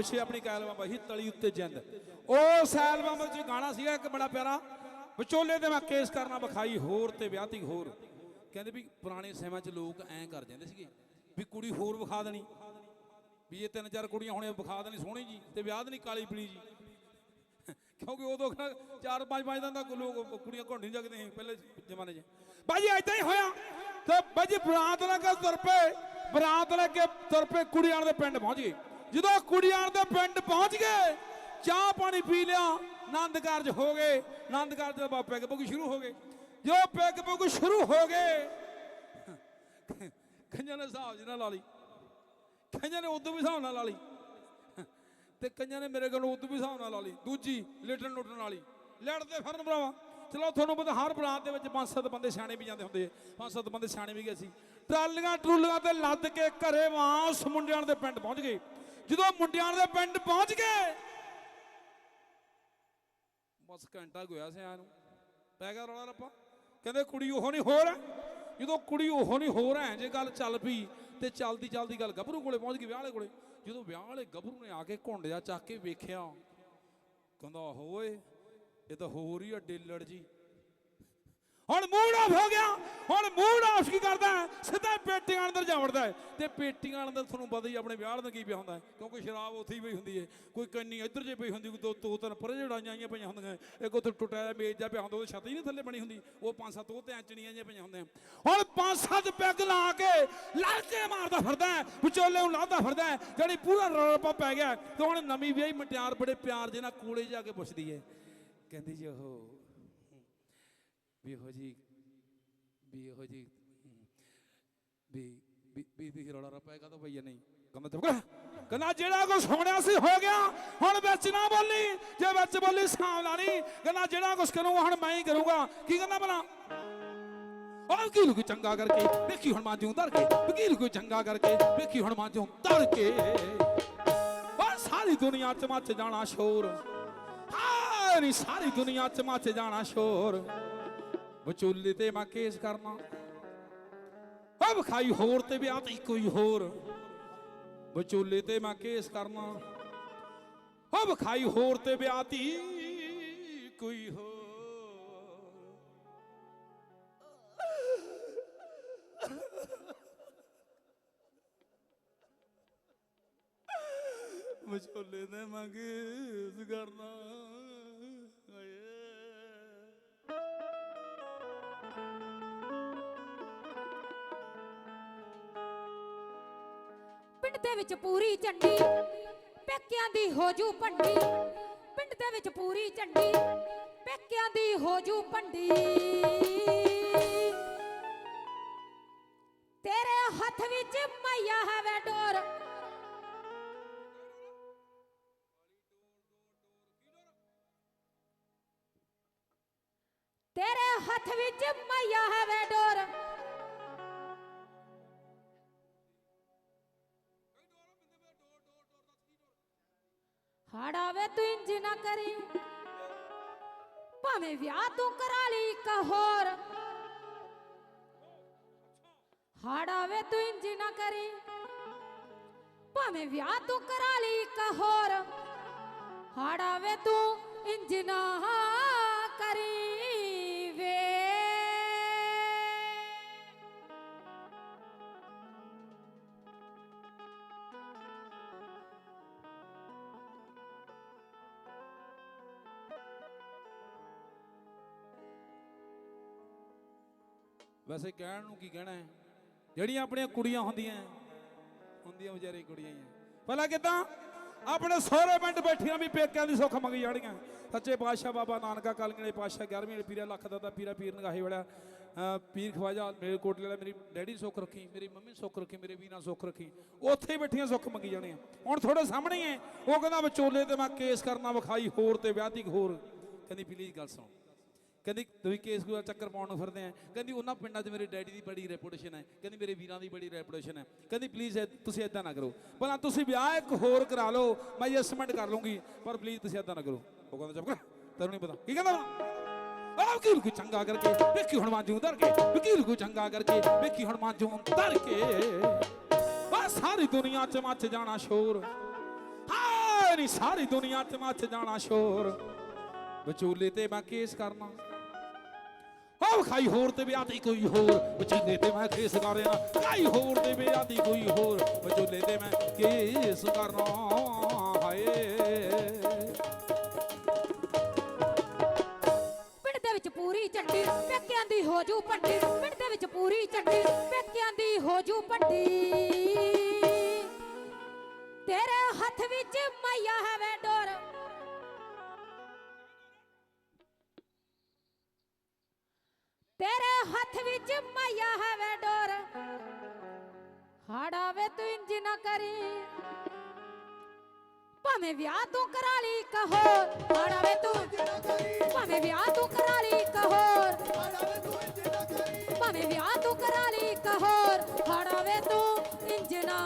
ਪਿੱਛੇ ਆਪਣੀ ਐਲਬਮ ਬਹੀ ਤਲੀ ਉੱਤੇ ਜਿੰਦ। ਉਸ ਐਲਬਮ ਵਿੱਚ ਗਾਣਾ ਸੀਗਾ ਇੱਕ ਬੜਾ ਪਿਆਰਾ। ਵਿਚੋਲੇ ਤੇ ਮੈਂ ਕੇਸ ਕਰਨਾ ਵਿਖਾਈ, ਹੋਰ ਤੇ ਵਿਆਹਤੀ ਹੋਰ। ਕਹਿੰਦੇ ਵੀ ਪੁਰਾਣੇ ਸਮੇਂ 'ਚ ਲੋਕ ਐਂ ਕਰ ਜਾਂਦੇ ਸੀਗੇ, ਵੀ ਕੁੜੀ ਹੋਰ ਵਿਖਾ ਦੇਣੀ। ਵੀ ਇਹ ਤਿੰਨ ਚਾਰ ਕੁੜੀਆਂ ਹੋਣੇ ਵਿਖਾ ਦੇਣੀ ਸੋਹਣੀ ਜੀ, ਤੇ ਵਿਆਹ ਦੇਣੀ ਕਾਲੀ ਪੀਲੀ ਜੀ। ਕਿਉਂਕਿ ਉਦੋਂ ਨਾ ਚਾਰ ਪੰਜ ਪੰਜ ਦਿਨ ਦਾ ਲੋਕ ਕੁੜੀਆਂ ਘੁੰਡ ਨਹੀਂ ਜਗਦੇ ਪਹਿਲੇ ਜ਼ਮਾਨੇ 'ਚ। ਬਾਜੀ ਏਦਾਂ ਹੀ ਹੋਇਆ। ਤੇ ਬਾਜੀ ਬਰਾਤ ਲੈ ਕੇ ਤੁਰ ਪਏ, ਬਰਾਤ ਲੈ ਕੇ ਤੁਰ ਪਏ, ਕੁੜੀਆਂ ਦੇ ਪਿੰਡ ਪਹੁੰਚ ਗਏ। ਜਦੋਂ ਕੁੜੀਆਂ ਦੇ ਪਿੰਡ ਪਹੁੰਚ ਗਏ, ਚਾਹ ਪਾਣੀ ਪੀ ਲਿਆ, ਆਨੰਦ ਕਾਰਜ ਹੋ ਗਏ। ਆਨੰਦ ਕਾਰਜ ਦਾ ਬਾ ਪੈਗ ਪੁਗ ਸ਼ੁਰੂ ਹੋ ਗਏ। ਜੋ ਪੈਗ ਪੁਗ ਸ਼ੁਰੂ ਹੋ ਗਏ ਕੰਜਾਂ ਨੇ ਹਿਸਾਬ ਜਿਹਨਾਂ ਲਾ ਲਈ। ਕੰਜਾਂ ਨੇ ਉਦੋਂ ਵੀ ਹਿਸਾਬ ਨਾਲ ਲਾ ਲਈ। ਤੇ ਕਈਆਂ ਨੇ ਮੇਰੇ ਕੋਲੋਂ ਉਦੋਂ ਵੀ ਹਿਸਾਬ ਨਾਲ ਲਾ ਲਈ। ਦੂਜੀ ਲਿਟਣ ਲੁੱਟਣ ਵਾਲੀ ਲੜਦੇ ਫਿਰਨ ਭਰਾਵਾ। ਚਲੋ ਤੁਹਾਨੂੰ ਪਤਾ ਹਰ ਬਰਾਤ ਦੇ ਵਿੱਚ ਪੰਜ ਸੱਤ ਬੰਦੇ ਸਿਆਣੇ ਵੀ ਜਾਂਦੇ ਹੁੰਦੇ ਪੰਜ ਸੱਤ ਬੰਦੇ ਸਿਆਣੇ ਵੀ ਗਏ ਸੀ। ਟਰਾਲੀਆਂ ਟਰੂਲੀਆਂ ਤੇ ਲੱਦ ਕੇ ਘਰੇ ਵਾਂਸ ਮੁੰਡਿਆਂ ਦੇ ਪਿੰਡ ਪਹੁੰਚ ਗਏ। ਜਦੋਂ ਮੁੰਡਿਆਂ ਦੇ ਪਿੰਡ ਪਹੁੰਚ ਗਏ, ਬਸ ਘੰਟਾ ਕੁ ਸਿਆਂ ਨੂੰ। ਪੈ ਗਿਆ ਰੌਲਾ ਰੱਪਾ। ਕਹਿੰਦੇ, ਕੁੜੀ ਉਹ ਨਹੀਂ ਹੋਰ ਹੈ? ਜਦੋਂ ਕੁੜੀ ਉਹ ਨਹੀਂ ਹੋਰ ਹੈ, ਜੇ ਗੱਲ ਚੱਲ ਪਈ ਤੇ ਚੱਲਦੀ ਚੱਲਦੀ ਗੱਲ ਗੱਭਰੂ ਕੋਲੇ ਪਹੁੰਚ ਗਈ ਵਿਆਹ ਵਾਲੇ ਕੋਲੇ। ਜਦੋਂ ਵਿਆਹ ਵਾਲੇ ਗੱਭਰੂ ਨੇ ਆ ਕੇ ਘੁੰਡਿਆ ਚੱਕ ਕੇ ਵੇਖਿਆ, ਕਹਿੰਦਾ, ਹੋਏ, ਇਹ ਤਾਂ ਹੋਰ ਹੀ ਆ ਡੇਲੜ ਜੀ। ਹੁਣ ਮੂਡ ਆਫ ਹੋ ਗਿਆ। ਹੁਣ ਮੂਡ ਆਫ ਕੀ ਕਰਦਾ ਸਿੱਧਾ ਪੇਟੀਆਂ ਅੰਦਰ ਜਾ ਵੜਦਾ ਹੈ। ਤੇ ਪੇਟੀਆਂ ਅੰਦਰ ਤੁਹਾਨੂੰ ਪਤਾ ਹੀ ਆਪਣੇ ਵਿਆਹ ਦਾ ਕੀ ਪਿਆ ਹੁੰਦਾ ਕਿਉਂਕਿ ਸ਼ਰਾਬ ਉੱਥੇ ਹੀ ਪਈ ਹੁੰਦੀ ਹੈ। ਕੋਈ ਕੰਨੀ ਇੱਧਰ ਜੇ ਪਈ ਹੁੰਦੀ, ਕੋਈ ਦੋ ਦੋ ਤਿੰਨ ਪਰੇ ਜੜਾਈਆਂ ਆਈਆਂ ਪਈਆਂ ਹੁੰਦੀਆਂ ਇੱਕ ਉੱਥੇ ਟੁੱਟਿਆ ਜਿਹਾ ਮੇਜ਼ ਜਿਹਾ ਪਿਆ ਹੁੰਦਾ ਉਹ ਛੱਤ ਹੀ ਨਹੀਂ ਥੱਲੇ ਬਣੀ ਹੁੰਦੀ। ਉਹ ਪੰਜ ਸੱਤ ਉਹ ਤੇ ਐਂਚਣੀਆਂ ਜਿਹੀਆਂ ਪਈਆਂ ਹੁੰਦੀਆਂ ਹੁਣ ਪੰਜ ਸੱਤ ਪੈਗ ਲਾ ਕੇ ਲਾਕੇ ਮਾਰਦਾ ਫਿਰਦਾ ਹੈ। ਵਿਚੋਲੇ ਨੂੰ ਲਾਦਾ ਫਿਰਦਾ ਜਿਹੜੀ ਪੂਰਾ ਰੌਲਾ ਪੈ ਗਿਆ। ਤੇ ਹੁਣ ਨਵੀਂ ਵਿਆਹੀ ਮਟਿਆਰ ਬੜੇ ਪਿਆਰ ਜੇ ਨਾਲ ਕੋਲੇ ਜਾ ਕੇ ਪੁੱਛਦੀ ਹੈ। ਕਹਿੰਦੀ ਜੀ ਉਹ ਵੀ ਇਹੋ ਜੀ ਵੀ ਇਹੋ ਜੀ ਰੌਲਾ ਰੱਪਾ ਹੈਗਾ ਤਾਂ ਭਈਆ ਨਹੀਂ ਕਹਿੰਦਾ ਚੁੱਪ ਕਹਿੰਦਾ ਜਿਹੜਾ ਕੁਝ ਹੋਣਿਆ ਸੀ ਹੋ ਗਿਆ, ਹੁਣ ਵਿੱਚ ਨਾ ਬੋਲੀ, ਜੇ ਵਿੱਚ ਬੋਲੀ ਸਾਂਭ ਲਾ ਕਹਿੰਦਾ ਜਿਹੜਾ ਕੁਝ ਕਰੂੰਗਾ ਹੁਣ ਮੈਂ ਹੀ ਕਰੂੰਗਾ। ਕੀ ਕਹਿੰਦਾ ਭਲਾ? ਵਕੀਲ ਕੋਈ ਚੰਗਾ ਕਰਕੇ? ਵੇਖੀ ਹੁਣ ਮਾਂਜੂ ਧਰ ਕੇ। ਵਕੀਲ ਕੋਈ ਚੰਗਾ ਕਰਕੇ? ਵੇਖੀ ਹੁਣ ਮਾਂਜੂ ਧਰ ਕੇ। ਉਹ ਸਾਰੀ ਦੁਨੀਆ ਚ ਮੱਚ ਜਾਣਾ ਸ਼ੋਰ। ਹਾਂ ਸਾਰੀ ਦੁਨੀਆ ਚ ਮੱਚ ਜਾਣਾ ਸ਼ੋਰ। ਵਿਚੋਲੇ ਤੇ ਮੈਂ ਕੇਸ ਕਰਨਾ। ਉਹ ਵਿਖਾਈ ਹੋਰ ਤੇ ਵਿਆਹ ਤੇ ਕੋਈ ਹੋਰ। ਵਿਚੋਲੇ ਤੇ ਮੈਂ ਕੇਸ ਕਰਨਾ। ਉਹ ਵਿਖਾਈ ਹੋਰ ਤੇ ਵਿਆਹ ਤੀ ਕੋਈ ਹੋਰ। ਵਿਚੋਲੇ ਤੇ ਮੈਂ ਕੇਸ ਕਰਨਾ। ਵਿੱਚ ਪੂਰੀ ਝੰਡੀ, ਪੇਕਿਆਂ ਦੀ ਹੋ ਭੰਡੀ। ਪਿੰਡ ਦੇ ਵਿੱਚ ਪੂਰੀ ਝੰਡੀ, ਪੇਕਿਆਂ ਦੀ ਹੋ ਭੰਡੀ। ਤੇਰੇ ਹੱਥ ਵਿੱਚ ਮਈਆ ਹੈ ਡੋਰ। ਤੇਰੇ ਹੱਥ ਵਿੱਚ ਮਈਆ ਹੈ ਵੇ ਡੋਰ ਹਾੜਾਵੇ ਤੂੰ ਇੰਜ ਨਾ ਕਰੀ। ਭਾਵੇਂ ਵਿਆਹ ਤੂੰ ਕਰਾ ਲਈ ਇੱਕ ਹੋਰ। ਹਾੜਾਵੇ ਤੂੰ ਇੰਜ ਨਾ ਕਰੀ। ਭਾਵੇਂ ਵਿਆਹ ਤੂੰ ਕਰਾ ਲਈ ਇੱਕ ਹੋਰ। ਹਾੜਾਵੇ ਤੂੰ ਇੰਜ ਨਾ ਵੈਸੇ ਕਹਿਣ ਨੂੰ ਕੀ ਕਹਿਣਾ ਹੈ? ਜਿਹੜੀਆਂ ਆਪਣੀਆਂ ਕੁੜੀਆਂ ਹੁੰਦੀਆਂ ਹੁੰਦੀਆਂ ਵਿਚਾਰੀ ਕੁੜੀਆਂ ਹੀ ਆ ਭਲਾ ਕਿਦਾਂ? ਆਪਣੇ ਸਹੁਰੇ ਪਿੰਡ ਬੈਠੀਆਂ ਵੀ ਪੇਕਿਆਂ ਦੀ ਸੁੱਖ ਮੰਗੀ ਜਾਣੀਆਂ ਸੱਚੇ ਪਾਤਸ਼ਾਹ ਬਾਬਾ ਨਾਨਕਾ ਕਾਲਗੜੇ ਪਾਤਸ਼ਾਹ 11ਵੀਂ ਵਾਲੇ ਪੀਰਾ ਲੱਖ ਦਾਦਾ ਪੀਰਾ ਪੀਰ ਨਗਾਹੇ ਵਾਲਾ ਪੀਰ ਖਵਾਜਾ, ਮੇਰੇ ਕੋਟਲੇ ਵਾਲਾ ਮੇਰੀ ਡੈਡੀ ਸੁੱਖ ਰੱਖੀ, ਮੇਰੀ ਮੰਮੀ ਸੁੱਖ ਰੱਖੀ, ਮੇਰੇ ਵੀਰਾਂ ਸੁੱਖ ਰੱਖੀ, ਉੱਥੇ ਹੀ ਬੈਠੀਆਂ ਸੁੱਖ ਮੰਗੀ ਜਾਣੀਆਂ। ਹੁਣ ਥੋੜੇ ਸਾਹਮਣੇ ਹੀ ਹੈ, ਉਹ ਕਹਿੰਦਾ ਵਿਚੋਲੇ ਤੇ ਮੈਂ ਕੇਸ ਕਰਨਾ, ਵਿਖਾਈ ਹੋਰ ਤੇ ਵਿਆਹ ਵਿਆਹਤੀ ਹੋਰ। ਕਹਿੰਦੀ, ਪਲੀਜ਼ ਗੱਲ ਸੁਣੋ। ਕਹਿੰਦੀ, ਤੁਸੀਂ ਕੇਸ ਕੋਈ ਚੱਕਰ ਪਾਉਣ ਨੂੰ ਫਿਰਦੇ ਆ? ਕਹਿੰਦੀ, ਉਹਨਾਂ ਪਿੰਡਾਂ 'ਚ ਮੇਰੇ ਡੈਡੀ ਦੀ ਬੜੀ ਰੈਪੂਟੇਸ਼ਨ ਹੈ। ਕਹਿੰਦੀ, ਮੇਰੇ ਵੀਰਾਂ ਦੀ ਬੜੀ ਰੈਪੂਟੇਸ਼ਨ ਹੈ। ਕਹਿੰਦੀ ਪਲੀਜ਼ ਤੁਸੀਂ ਇਦਾਂ ਨਾ ਕਰੋ। ਭਲਾ ਤੁਸੀਂ ਵਿਆਹ ਇੱਕ ਹੋਰ ਕਰਾ ਲਓ, ਮੈਂ ਐਡਜਸਟਮੈਂਟ ਕਰ ਲੂੰਗੀ ਪਰ ਪਲੀਜ਼ ਤੁਸੀਂ ਇਦਾਂ ਨਾ ਕਰੋ। ਉਹ ਕਹਿੰਦਾ, ਚੁੱਪ ਕਰ, ਤੈਨੂੰ ਨਹੀਂ ਪਤਾ। ਕੀ ਕਹਿੰਦਾ ਆ ਵਕੀਲ ਕੋਈ ਚੰਗਾ ਕਰਕੇ, ਵੇਖੀ ਹੁਣ ਮਾਂਜੂ ਧਰ ਕੇ, ਵਕੀਲ ਕੋਈ ਚੰਗਾ ਕਰਕੇ, ਵੇਖੀ ਹੁਣ ਮਾਂਜੂ ਧਰ ਕੇ। ਆ ਸਾਰੀ ਦੁਨੀਆ 'ਚ ਮੱਚ ਜਾਣਾ ਸ਼ੋਰ। ਹਾਂ ਹਾਏ ਨੀ, ਸਾਰੀ ਦੁਨੀਆ ਤੇ ਮੱਚ ਜਾਣਾ ਸ਼ੋਰ। ਵਿਚੋਲੇ ਤੇ ਮੈਂ ਕੇਸ ਕਰਨਾ। ਹੋ ਖਾਈ ਹੋਰ ਤੇ ਵਿਆਹ ਦੀ ਕੋਈ ਹੋਰ। ਵਿਚੋਲੇ ਤੇ ਮੈਂ ਕੇਸ ਕਰਨਾ ਖਾਈ ਹੋਰ ਤੇ ਵਿਆਹ ਦੀ ਕੋਈ ਹੋਰ। ਵਿਚੋਲੇ ਤੇ ਮੈਂ ਕੇਸ ਕਰਨਾ, ਹਾਏ। ਪਿੰਡ ਦੇ ਵਿੱਚ ਪੂਰੀ ਚੱਡੀ ਪੇਕਿਆਂ ਦੀ ਹੋ ਜੂ ਪੱਟੀ ਪਿੰਡ ਦੇ ਵਿੱਚ ਪੂਰੀ ਚੱਡੀ ਪੇਕਿਆਂ ਦੀ ਹੋ ਜੂ ਪੱਟੀ ਤੇਰੇ ਹੱਥ ਵਿੱਚ ਮਈਆ ਹੈ ਹੱਥ ਵਿੱਚ ਮਈਆ ਹੈ ਡੋਰ। ਹਾੜਾਵੇ ਤੂੰ ਇੰਜ ਨਾ ਕਰੀ। ਭਾਵੇਂ ਵਿਆਹ ਤੂੰ ਕਰਾ ਲਈ ਕਹੋ ਹਾੜਾਵੇ ਤੂੰ ਭਾਵੇਂ ਵਿਆਹ ਤੂੰ ਕਰਾ ਲਈ ਕਹੋਰ ਭਾਵੇਂ ਵਿਆਹ ਤੂੰ ਕਰਾ ਲਈ ਕਹੋਰ ਹੜਾਵੇ ਤੂੰ ਇੰਜ ਨਾ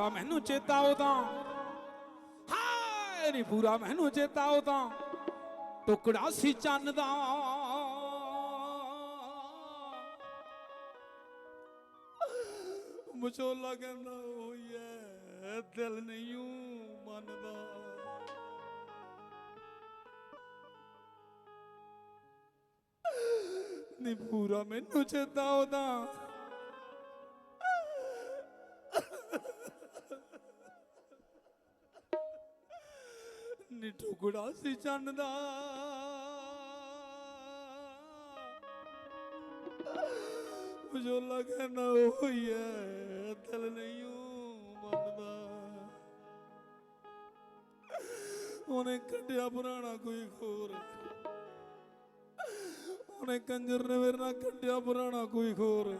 ਪੂਰਾ ਮੈਨੂੰ ਚੇਤਾ ਉਹਦਾ। ਹਾਏ, ਨੀ ਪੂਰਾ ਮੈਨੂੰ ਚੇਤਾ ਉਹਦਾ। ਟੁਕੜਾ ਸੀ ਚੰਨ ਦਾ। ਮਚੋਲਾ ਕਹਿੰਦਾ ਹੋਈ ਐ ਦਿਲ ਨਹੀਂ ਊ ਮੰਨਦਾ। ਨੀ ਪੂਰਾ ਮੈਨੂੰ ਚੇਤਾ ਉਹਦਾ। ਨੀ ਸੀ ਚੰਨ ਦਾ ਮਜੋਲਾ ਕਹਿੰਦਾ ਹੋਈ ਐ ਦਿਲ ਨਹੀਂ ਮੰਨਦਾ। ਉਹਨੇ ਕੱਢਿਆ ਪੁਰਾਣਾ ਕੋਈ ਖੋਰ। ਉਹਨੇ ਕੰਜਰ ਨੇ ਮੇਰੇ ਨਾਲ ਕੱਢਿਆ ਪੁਰਾਣਾ ਕੋਈ ਖੋਰ।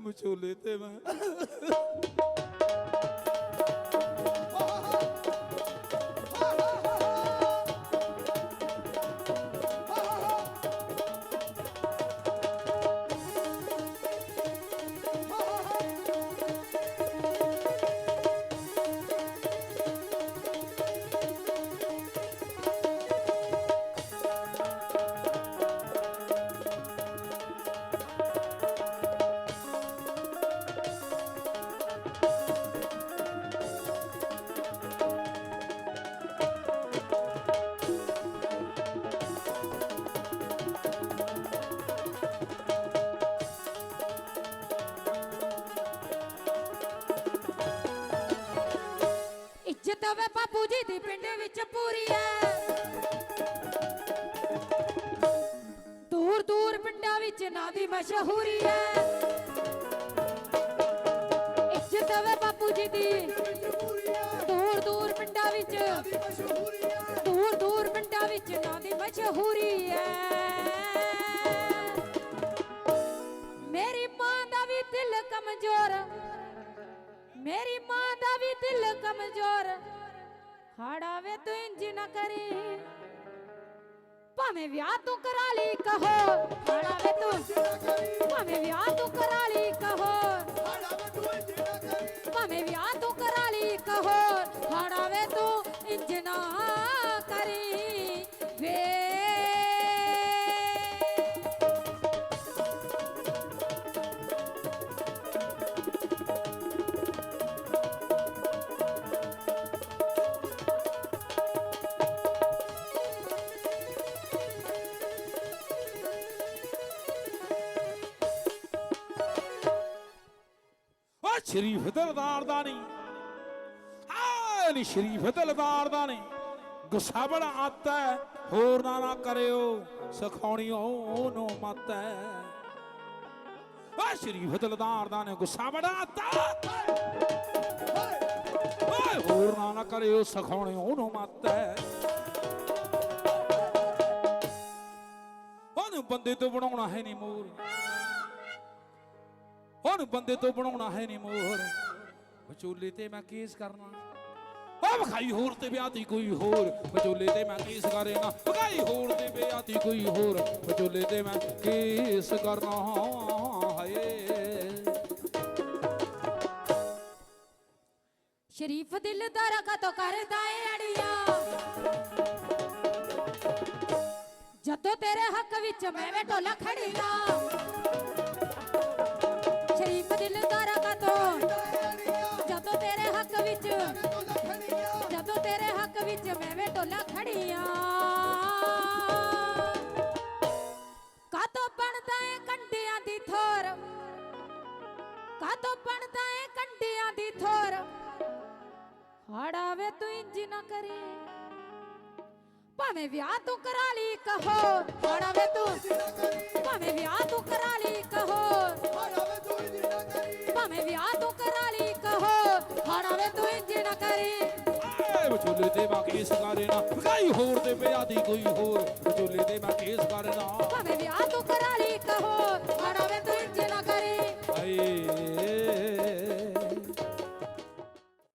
ਮਚੋਲੇ ਤੇ ਮੈਂ ਪਿੰਡਾਂ ਵਿੱਚ ਨਾਂ ਦੀ ਮਸ਼ਹੂਰੀ ਐ ਇੱਜ਼ਤ ਵੇ ਬਾਪੂ ਜੀ ਦੀ। ਦੂਰ ਦੂਰ ਪਿੰਡਾਂ ਵਿੱਚ, ਦੂਰ ਦੂਰ ਪਿੰਡਾਂ ਵਿੱਚ ਨਾਂ ਦੀ ਮਸ਼ਹੂਰੀ ਐ ਮੇਰੀ ਮਾਂ ਦਾ ਵੀ ਦਿਲ ਕਮਜ਼ੋਰ, ਮੇਰੀ ਮਾਂ ਦਾ ਵੀ ਦਿਲ ਕਮਜ਼ੋਰ। ਹਾੜਾਵੇ ਤੂੰ ਇੰਜ ਨਾ ਕਰੀ। ਭਾਵੇਂ ਵਿਆਹ ਤੂੰ ਕਰਾ ਲਈ ਕਹੋ ਹਾੜਾਵੇ ਤੂੰ। ਭਾਵੇਂ ਵਿਆਹ ਤੂੰ ਕਰਾ ਲਈ ਕਹੋ। ਭਾਵੇਂ ਵਿਆਹ ਤੂੰ ਕਰਾ ਲਈ ਕਹੋ ਹਾੜਾਵੇ ਤੂੰ ਇੰਜਨਾ ਸ਼ਰੀਫ ਦਿਲਦਾਰ ਦਾ ਨਹੀਂ। ਆ ਨਹੀਂ ਸ਼ਰੀਫ ਦਿਲਦਾਰ ਦਾ ਨਹੀਂ। ਗੁੱਸਾ ਬੜਾ ਆਤਾ ਹੈ, ਹੋਰ ਨਾ ਨਾ ਕਰਿਓ ਸਿਖਾਉਣੀ ਉਹਨੂੰ ਮਤ ਹੈ। ਓ ਸ਼ਰੀਫ ਦਿਲਦਾਰ ਦਾ ਨੇ ਗੁੱਸਾ ਬੜਾ ਆਤਾ ਓਏ ਹੋਰ ਨਾ ਨਾ ਕਰਿਓ ਸਿਖਾਉਣੀ ਉਹਨੂੰ ਮਤ ਹੈ। ਉਹਨੂੰ ਬੰਦੇ ਤੋਂ ਬਣਾਉਣਾ ਹੈ ਨਹੀਂ ਮੂਰ। ਹੁਣ ਬੰਦੇ ਤੋਂ ਬਣਾਉਣਾ ਹੈ ਨਹੀਂ ਮੋਹਰ। ਵਿਚੋਲੇ ਤੇ ਮੈਂ ਕੇਸ ਕਰਨਾ। ਉਹ ਵਿਖਾਈ ਹੋਰ ਤੇ ਵਿਆਹ ਕੋਈ ਹੋਰ। ਵਿਚੋਲੇ ਤੇ ਮੈਂ ਕੇਸ ਕਰਨਾ ਵਿਖਾਈ ਹੋਰ ਤੇ ਵਿਆਹ ਕੋਈ ਹੋਰ। ਵਿਚੋਲੇ ਤੇ ਮੈਂ ਕੇਸ ਕਰਨਾ। ਹਾਏ। ਸ਼ਰੀਫ ਦਿਲਦਾਰਾ ਕਾ ਤੋ ਕਰਦਾ ਏ ਅੜੀਆਂ। ਜਦੋਂ ਤੇਰੇ ਹੱਕ ਵਿੱਚ ਮੈਂ ਵੇ ਢੋਲਾ ਖੜੀਆਂ। ਵਿੱਚ ਮੈਂ ਵੇ ਢੋਲਾ ਖੜੀਆਂ। ਕਾਤੋਂ ਬਣਦਾ ਏ ਕੰਡਿਆਂ ਦੀ ਥੋਰ? ਕਾਤੋਂ ਬਣਦਾ ਏ ਕੰਡਿਆਂ ਦੀ ਥੋਰ? ਹੜਾਵੇ ਤੂੰ ਇੰਜ ਨਾ ਕਰੇ। ਭਾਵੇਂ ਵਿਆਹ ਤੂੰ ਕਰਾ ਲਈ ਕਹੋ ਹੜਾਵੇ ਤੂੰ ਭਾਵੇਂ ਵਿਆਹ ਤੂੰ ਕਰਾ ਲਈ ਕਹੋ। ਭਾਵੇਂ ਵਿਆਹ ਤੂੰ ਕਰਾ। ਲਈ ਤੇ ਬਾਕੀ ਸਕਾਰੇ ਨਾ ਭਗਾਈ ਹੋਰ ਤੇ ਭਜਾਦੀ ਕੋਈ ਹੋਰ ਵਿਚੋਲੇ ਤੇ ਬਾਕੀ ਸਕਾਰੇ ਨਾ ਭਾਵੇਂ ਵਿਆਹ ਤੂੰ ਕਰਾ ਲਈ ਇੱਕ